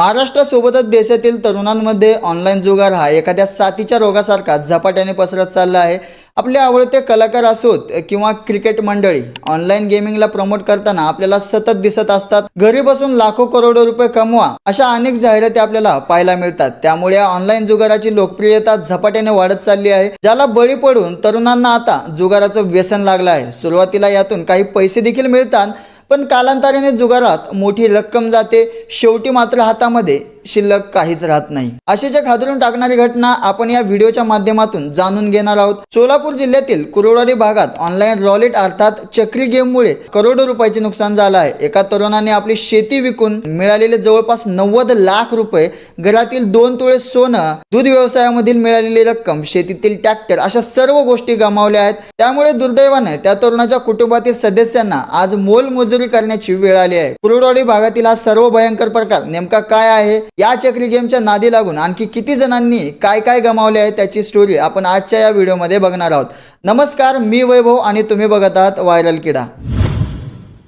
महाराष्ट्रासोबतच देशातील तरुणांमध्ये ऑनलाईन जुगार हा एखाद्या साथीच्या रोगासारखा झपाट्याने पसरत चालला आहे. आपले आवडते कलाकार असोत किंवा क्रिकेट मंडळी ऑनलाईन गेमिंगला प्रमोट करताना आपल्याला सतत दिसत असतात. घरी बसून लाखो करोडो रुपये कमवा अशा अनेक जाहिराती आपल्याला पाहायला मिळतात. त्यामुळे ऑनलाईन जुगाराची लोकप्रियता झपाट्याने वाढत चालली आहे. ज्याला बळी पडून तरुणांना आता जुगाराचं व्यसन लागलं आहे. सुरुवातीला यातून काही पैसे देखील मिळतात पण कालांतराने जुगारात मोठी रक्कम जाते. शेवटी मात्र हातामध्ये शिल्लक काहीच राहत नाही. अशाच्या खादरून टाकणारी घटना आपण या व्हिडिओच्या माध्यमातून जाणून घेणार आहोत. सोलापूर जिल्ह्यातील कुरोडारी भागात ऑनलाईन रॉलेट अर्थात चक्री गेममुळे करोडो रुपयाचे नुकसान झालं आहे. एका तरुणाने आपली शेती विकून मिळालेले जवळपास नव्वद लाख रुपये घरातील दोन तुळे सोनं दूध व्यवसायामधील मिळालेली रक्कम शेतीतील ट्रॅक्टर अशा सर्व गोष्टी गमावल्या आहेत. त्यामुळे दुर्दैवाने त्या तरुणाच्या कुटुंबातील सदस्यांना आज मोलमजुरी करण्याची वेळ आली आहे. कुरुडवाडी भागातील हा सर्व भयंकर प्रकार नेमका काय आहे? या चक्री गेमच्या नादी लागून आणखी किती जणांनी काय काय गमावले आहे त्याची स्टोरी आपण आजच्या या व्हिडिओमध्ये बघणार आहोत. नमस्कार मी वैभव आणि तुम्ही बघत आहात व्हायरल किडा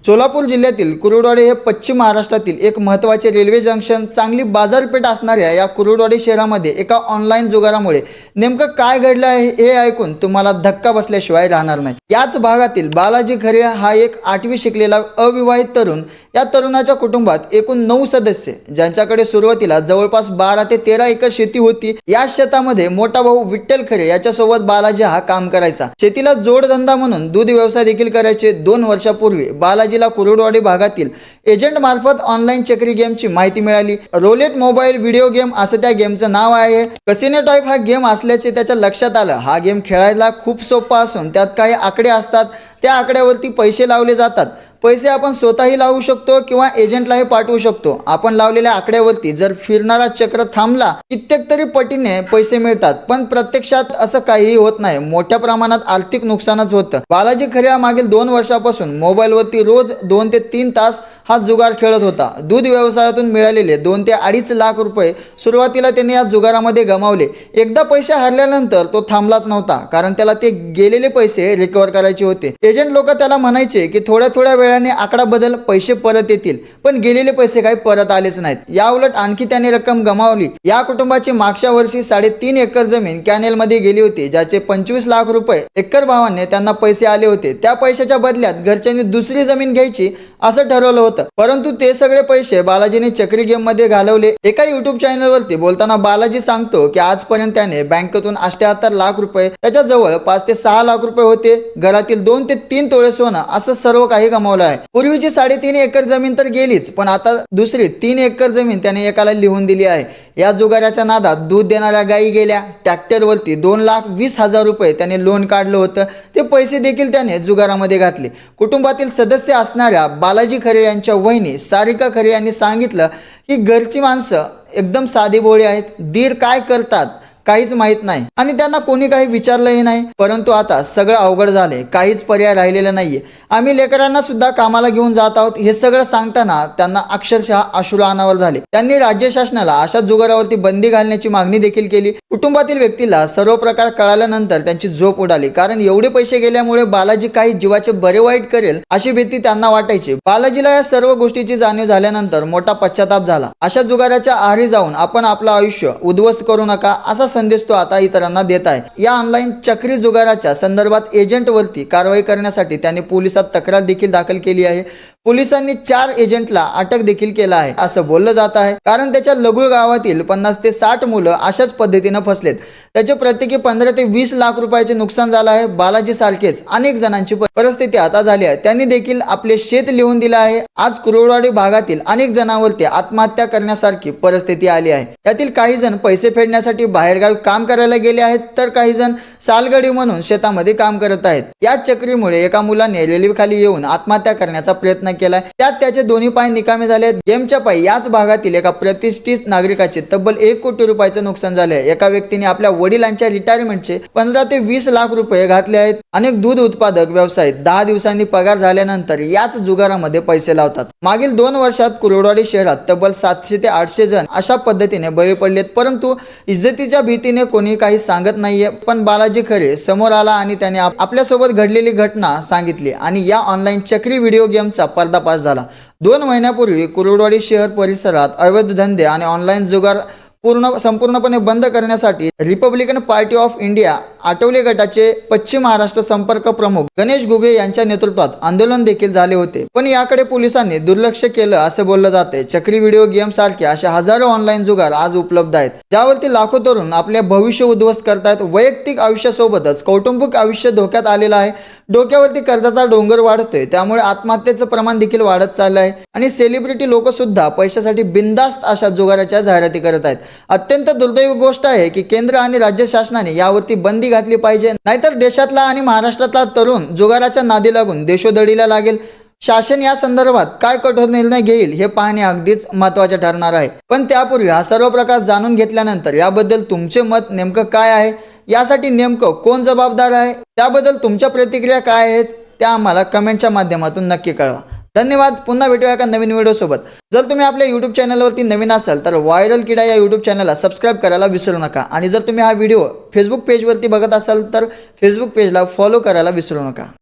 सोलापूर जिल्ह्यातील कुरुडवाडी हे पश्चिम महाराष्ट्रातील एक महत्त्वाचे रेल्वे जंक्शन चांगली बाजारपेठ असणाऱ्या या कुरुडवाडी शहरामध्ये एका ऑनलाईन जुगारामुळे नेमकं काय घडलं आहे हे ऐकून तुम्हाला धक्का बसल्याशिवाय राहणार नाही. याच भागातील बालाजी खरे हा एक आठवी शिकलेला अविवाहित तरुण या तरुणाच्या कुटुंबात एकूण नऊ सदस्य ज्यांच्याकडे सुरुवातीला जवळपास बारा ते तेरा एकर शेती होती या शेतामध्ये मोठा भाऊ विठ्ठल खरे याच्यासोबत बालाजी हा काम करायचा. शेतीला जोडधंदा म्हणून दूध व्यवसाय देखील करायचे. दोन वर्षापूर्वी बालाजीला कुरुडवाडी भागातील एजंट मार्फत ऑनलाईन चक्री गेमची माहिती मिळाली. रोलेट मोबाईल व्हिडिओ गेम असं त्या गेमचं नाव आहे. कसिनो टाईप हा गेम असल्याचे त्याच्या लक्षात आलं. हा गेम खेळायला खूप सोपा असून त्यात काही आकडे असतात. त्या आकड्यावरती पैसे लावले जातात. पैसे आपण स्वतःही लावू शकतो किंवा एजंटलाही पाठवू शकतो. आपण लावलेल्या आकड्यावरती जर फिरणारा चक्र थांबला कित्येक तरी पटीने पैसे मिळतात पण प्रत्यक्षात असं काहीही होत नाही. मोठ्या प्रमाणात आर्थिक नुकसानच होतं. बालाजी खऱ्या मागील दोन वर्षापासून मोबाईलवरती रोज दोन ते तीन तास हा जुगार खेळत होता. दूध व्यवसायातून मिळालेले दोन ते अडीच लाख रुपये सुरुवातीला त्याने या जुगारामध्ये गमावले. एकदा पैसे हरल्यानंतर तो थांबलाच नव्हता कारण त्याला ते गेलेले पैसे रिकवर करायचे होते. एजंट लोक त्याला म्हणायचे की थोड्या थोड्या वेळाने आकडा बदल पैसे परत येतील. पण गेलेले पैसे काही परत आलेच नाहीत. या उलट आणखी त्याने रक्कम गमावली. या कुटुंबाची मागच्या वर्षी साडेतीन एकर जमीन कॅनेल मध्ये गेली होती ज्याचे पंचवीस लाख रुपये एकर भावाने त्यांना पैसे आले होते. त्या पैशाच्या बदल्यात घरच्यांनी दुसरी जमीन घ्यायची असं ठरवलं होतं. परंतु ते सगळे पैसे बालाजीने चक्री गेममध्ये घालवले. एका युट्यूब चॅनलवरती बोलताना बालाजी सांगतो की आजपर्यंत त्याने बँकेतून अष्ट्याहत्तर लाख रुपये त्याच्याजवळ पाच ते सहा लाख रुपये होते. घरातील दोन ते तीन तोळे सोनं असं सर्व काही गमावलं. आहे. पूर्वीची साडेतीन एकर जमीन तर गेलीच पण आता दुसरी तीन एकर जमीन त्याने एकाला लिहून दिली आहे. या जुगाराच्या नादात दूध देणाऱ्या गायी गेल्या ट्रॅक्टरवरती दोन लाख वीस हजार रुपये त्याने लोन काढलं होतं. ते पैसे देखील त्याने जुगारामध्ये घातले. कुटुंबातील सदस्य असणाऱ्या बालाजी खरे यांच्या वहिनी सारिका खरे यांनी सांगितलं की घरची माणसं एकदम साधीभोळी आहेत. दीर काय करतात? काहीच माहीत नाही. आणि त्यांना कोणी काही विचारलंही नाही परंतु आता सगळं अवघड झाले काहीच पर्याय राहिलेला नाहीये. आम्ही लेकरांना सुद्धा कामाला घेऊन जात आहोत हे सगळं सांगताना त्यांना अक्षरशः अश्रू अनावर झाले. त्यांनी राज्य शासनाला अशा जुगारावरती बंदी घालण्याची मागणी देखील केली. कुटुंबातील व्यक्तीला सर्व प्रकार कळाल्यानंतर त्यांची झोप उडाली. कारण एवढे पैसे गेल्यामुळे बालाजी काही जीवाचे बरे वाईट करेल अशी भीती त्यांना वाटायची. बालाजीला या सर्व गोष्टीची जाणीव झाल्यानंतर मोठा पश्चाताप झाला. अशा जुगाराच्या आहारी जाऊन आपण आपलं आयुष्य उद्ध्वस्त करू नका असा संदेश तो आता इतरांना देत आहे. या ऑनलाईन चक्री जुगाराच्या संदर्भात एजंटवरती कारवाई करण्यासाठी त्याने पोलिसात तक्रार देखील दाखल केली आहे. पोलिसांनी चार एजंटला अटक देखील केला आहे असं बोललं जात आहे. कारण त्याच्या लगुळ गावातील पन्नास ते साठ मुलं अशाच पद्धतीनं फसलेत. त्याचे प्रत्येकी पंधरा ते वीस लाख रुपयाचे नुकसान झालं आहे. बालाजी सारखेच अनेक जणांची परिस्थिती आता झाली आहे. त्यांनी देखील आपले शेत लिहून दिलं आहे. आज कुरुडवाडी भागातील अनेक जणांवरती आत्महत्या करण्यासारखी परिस्थिती आली आहे. त्यातील काही जण पैसे फेडण्यासाठी बाहेरगावी काम करायला गेले आहेत तर काही जण सालगडी म्हणून शेतामध्ये काम करत आहेत. या चक्रीमुळे एका मुलाने रेल्वेखाली येऊन आत्महत्या करण्याचा प्रयत्न केलाय. त्यात त्याचे दोन्ही पाय निकामी झाले गेमच्या पायी याच भागातील एका प्रतिष्ठित नागरिकाचे तब्बल एक कोटी रुपयाचे नुकसान झाले आहे. एका व्यक्तीने आपल्या वडिलांच्या रिटायरमेंटचे पंधरा ते वीस लाख रुपये घातले आहेत. अनेक दूध उत्पादक व्यवसाय दहा दिवसांनी पगार झाल्यानंतर याच जुगारामध्ये पैसे लावतात. मागील दोन वर्षात कुरडवाडी शहरात तब्बल सातशे ते आठशे जण अशा पद्धतीने बळी पडलेत परंतु इज्जतीच्या भीतीने कोणी काही सांगत नाहीये. पण बालाजी खरे समोर आला आणि त्याने आपल्यासोबत घडलेली घटना सांगितली आणि या ऑनलाईन चक्री व्हिडिओ गेमचा पर्दापाश झाला. दोन महिन्यापूर्वी कुरुडवाडी शहर परिसरात अवैध धंदे आणि ऑनलाईन जुगार पूर्ण संपूर्णपणे बंद करण्यासाठी Republican Party of India Athawale गटाचे पश्चिम महाराष्ट्र संपर्क प्रमुख गणेश घुगे यांच्या नेतृत्वात आंदोलन देखील झाले होते. पण याकडे पोलिसांनी दुर्लक्ष केलं असं बोललं जाते. चक्री व्हिडिओ गेम सारखे अशा हजारो ऑनलाईन जुगार आज उपलब्ध आहेत. ज्यावरती लाखो तरुण आपले भविष्य उद्ध्वस्त करतायत वैयक्तिक आयुष्यासोबतच कौटुंबिक आयुष्य धोक्यात आलेलं आहे. डोक्यावरती कर्जाचा डोंगर वाढतोय त्यामुळे आत्महत्येचं प्रमाण देखील वाढत चाललं आहे आणि सेलिब्रिटी लोक सुद्धा पैशासाठी बिंदास्त अशा जुगाराच्या जाहिराती करत आहेत. अत्यंत दुर्दैवी गोष्ट आहे की केंद्र आणि राज्य शासनाने यावरती बंदी घातली पाहिजे. नाहीतर देशातला आणि महाराष्ट्रातला तरुण जुगाराच्या नादी लागून देशोधडीला लागेल. शासन या संदर्भात काय कठोर निर्णय घेईल हे पाहणे अगदीच महत्त्वाचे ठरणार आहे. पण त्यापूर्वी हा सर्व प्रकार जाणून घेतल्यानंतर याबद्दल तुमचे मत नेमकं काय आहे? यासाठी नेमकं कोण जबाबदार आहे? त्याबद्दल तुमच्या प्रतिक्रिया काय आहेत? त्या आम्हाला कमेंटच्या माध्यमातून नक्की कळवा. धन्यवाद. पुन्हा भेटूया एका नवीन व्हिडिओसोबत जर तुम्ही आपल्या यूट्यूब चॅनलवरती नवीन असाल तर व्हायरल किडा या यूट्यूब चॅनलला सबस्क्राईब करायला विसरू नका. आणि जर तुम्ही हा व्हिडिओ फेसबुक पेजवरती बघत असाल तर फेसबुक पेजला फॉलो करायला विसरू नका.